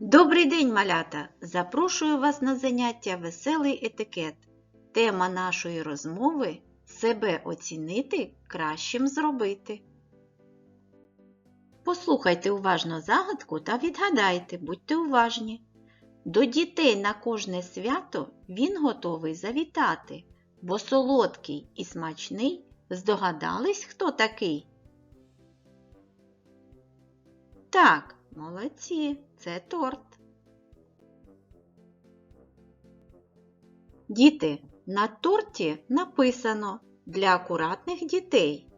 Добрий день, малята! Запрошую вас на заняття Веселий етикет. Тема нашої розмови себе оцінити кращим зробити. Послухайте уважно загадку та відгадайте, будьте уважні. До дітей на кожне свято він готовий завітати, бо солодкий і смачний здогадались, хто такий? Так, молодці, це торт. Діти, на торті написано для акуратних дітей.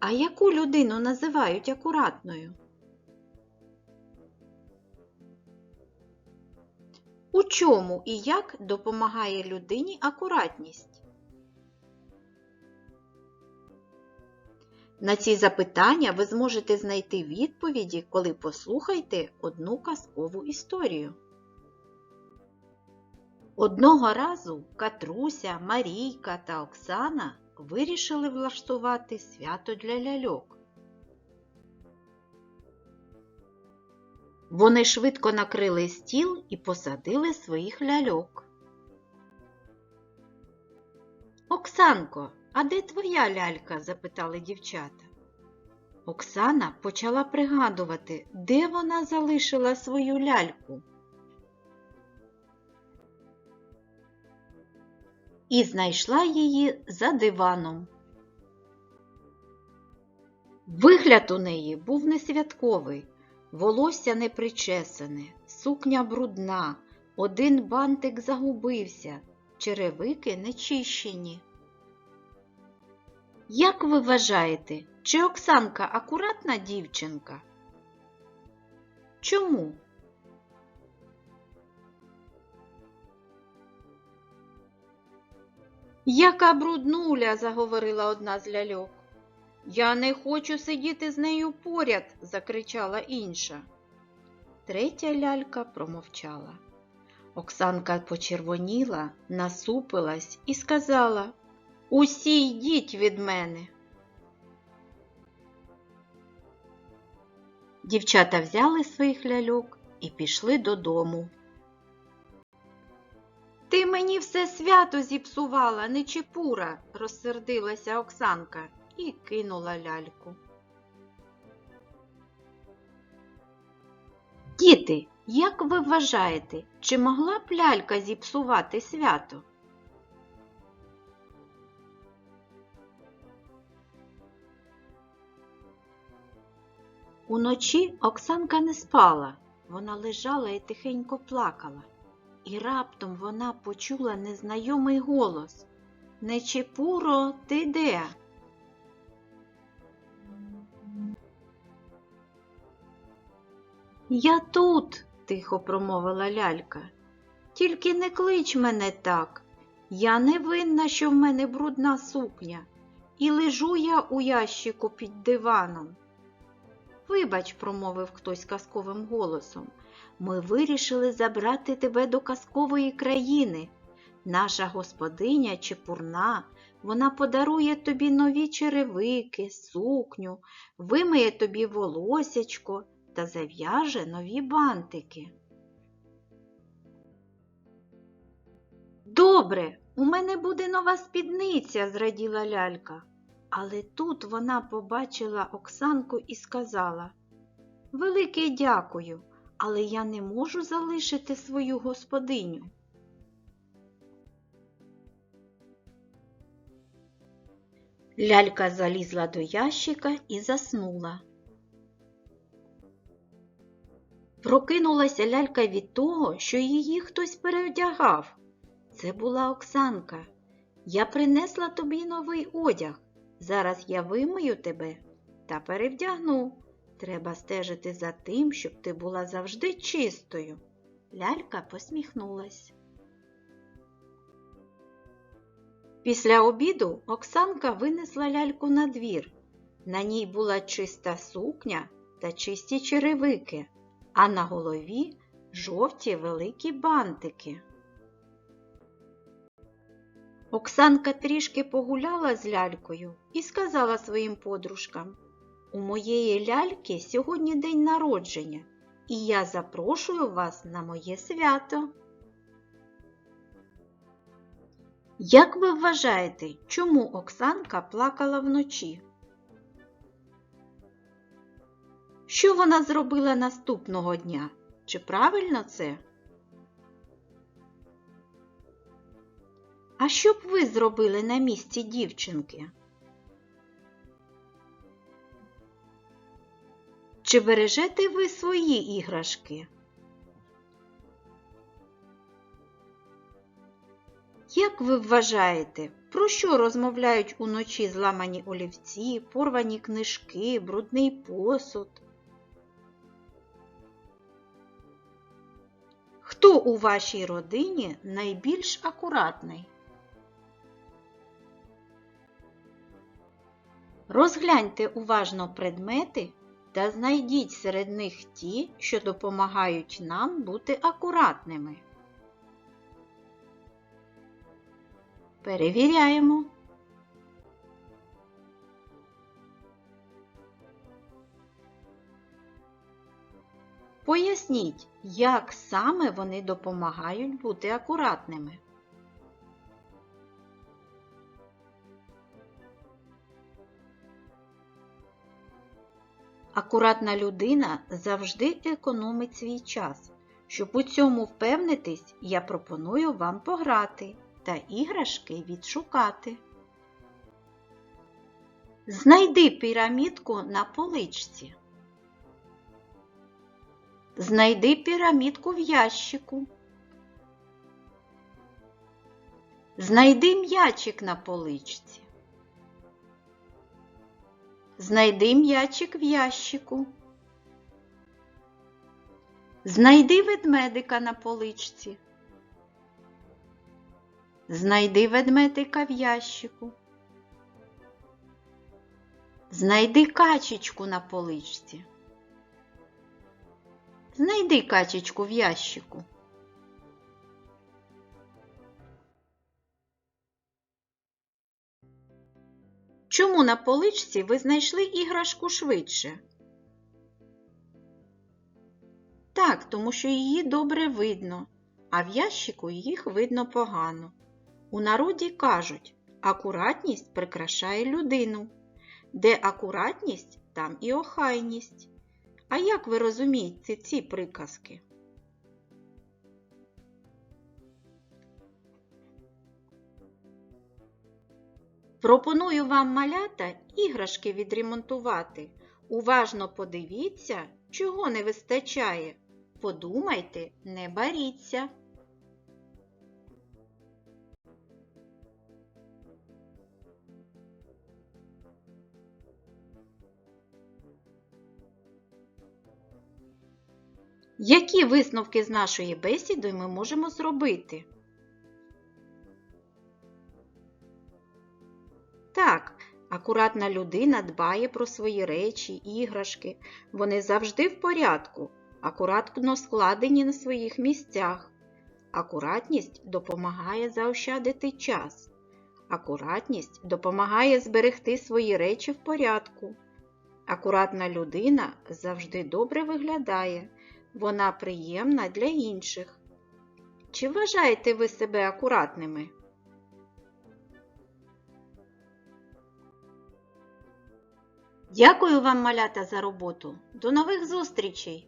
А яку людину називають акуратною? У чому і як допомагає людині акуратність? На ці запитання ви зможете знайти відповіді, коли послухаєте одну казкову історію. Одного разу Катруся, Марійка та Оксана вирішили влаштувати свято для ляльок. Вони швидко накрили стіл і посадили своїх ляльок. Оксанко, а де твоя лялька? запитали дівчата. Оксана почала пригадувати, де вона залишила свою ляльку. І знайшла її за диваном. Вигляд у неї був не святковий, волосся не причесане, сукня брудна, один бантик загубився, черевики не чищені. Як ви вважаєте, чи Оксанка акуратна дівчинка? Чому? Яка бруднуля, заговорила одна з ляльок. Я не хочу сидіти з нею поряд, закричала інша. Третя лялька промовчала. Оксанка почервоніла, насупилась і сказала Усі йдіть від мене. Дівчата взяли своїх ляльок і пішли додому. Ти мені все свято зіпсувала, не чепура, розсердилася Оксанка і кинула ляльку. Діти, як ви вважаєте, чи могла б лялька зіпсувати свято? Уночі Оксанка не спала, вона лежала і тихенько плакала. І раптом вона почула незнайомий голос Нечепуро, ти де? Я тут, тихо промовила лялька. Тільки не клич мене так. Я не винна, що в мене брудна сукня, і лежу я у ящику під диваном. Вибач, промовив хтось казковим голосом, ми вирішили забрати тебе до казкової країни. Наша господиня Чепурна, вона подарує тобі нові черевики, сукню, вимиє тобі волосячко та зав'яже нові бантики. Добре, у мене буде нова спідниця, зраділа лялька. Але тут вона побачила Оксанку і сказала Велике дякую, але я не можу залишити свою господиню. Лялька залізла до ящика і заснула. Прокинулася лялька від того, що її хтось переодягав. Це була Оксанка. Я принесла тобі новий одяг. Зараз я вимию тебе та перевдягну. Треба стежити за тим, щоб ти була завжди чистою. Лялька посміхнулась. Після обіду Оксанка винесла ляльку на двір. На ній була чиста сукня та чисті черевики, а на голові жовті великі бантики. Оксанка трішки погуляла з лялькою і сказала своїм подружкам У моєї ляльки сьогодні день народження. і я запрошую вас на моє свято. Як ви вважаєте, чому Оксанка плакала вночі? Що вона зробила наступного дня? Чи правильно це? А що б ви зробили на місці дівчинки? Чи бережете ви свої іграшки? Як ви вважаєте, про що розмовляють уночі зламані олівці, порвані книжки, брудний посуд? Хто у вашій родині найбільш акуратний? Розгляньте уважно предмети та знайдіть серед них ті, що допомагають нам бути акуратними. Перевіряємо. Поясніть, як саме вони допомагають бути акуратними. Акуратна людина завжди економить свій час. Щоб у цьому впевнитись, я пропоную вам пограти та іграшки відшукати. Знайди пірамідку на поличці. Знайди пірамідку в ящику. Знайди м'ячик на поличці. Знайди м'ячик в ящику. Знайди ведмедика на поличці. Знайди ведмедика в ящику. Знайди качечку на поличці. Знайди качечку в ящику. Чому на поличці ви знайшли іграшку швидше? Так, тому що її добре видно, а в ящику їх видно погано. У народі кажуть, акуратність прикрашає людину. Де акуратність, там і охайність. А як ви розумієте ці приказки? Пропоную вам малята іграшки відремонтувати. Уважно подивіться, чого не вистачає. Подумайте, не баріться. Які висновки з нашої бесіди ми можемо зробити? Акуратна людина дбає про свої речі, іграшки. Вони завжди в порядку, акуратно складені на своїх місцях. Акуратність допомагає заощадити час. Акуратність допомагає зберегти свої речі в порядку. Акуратна людина завжди добре виглядає. Вона приємна для інших. Чи вважаєте ви себе акуратними? Дякую вам, малята, за роботу. До нових зустрічей!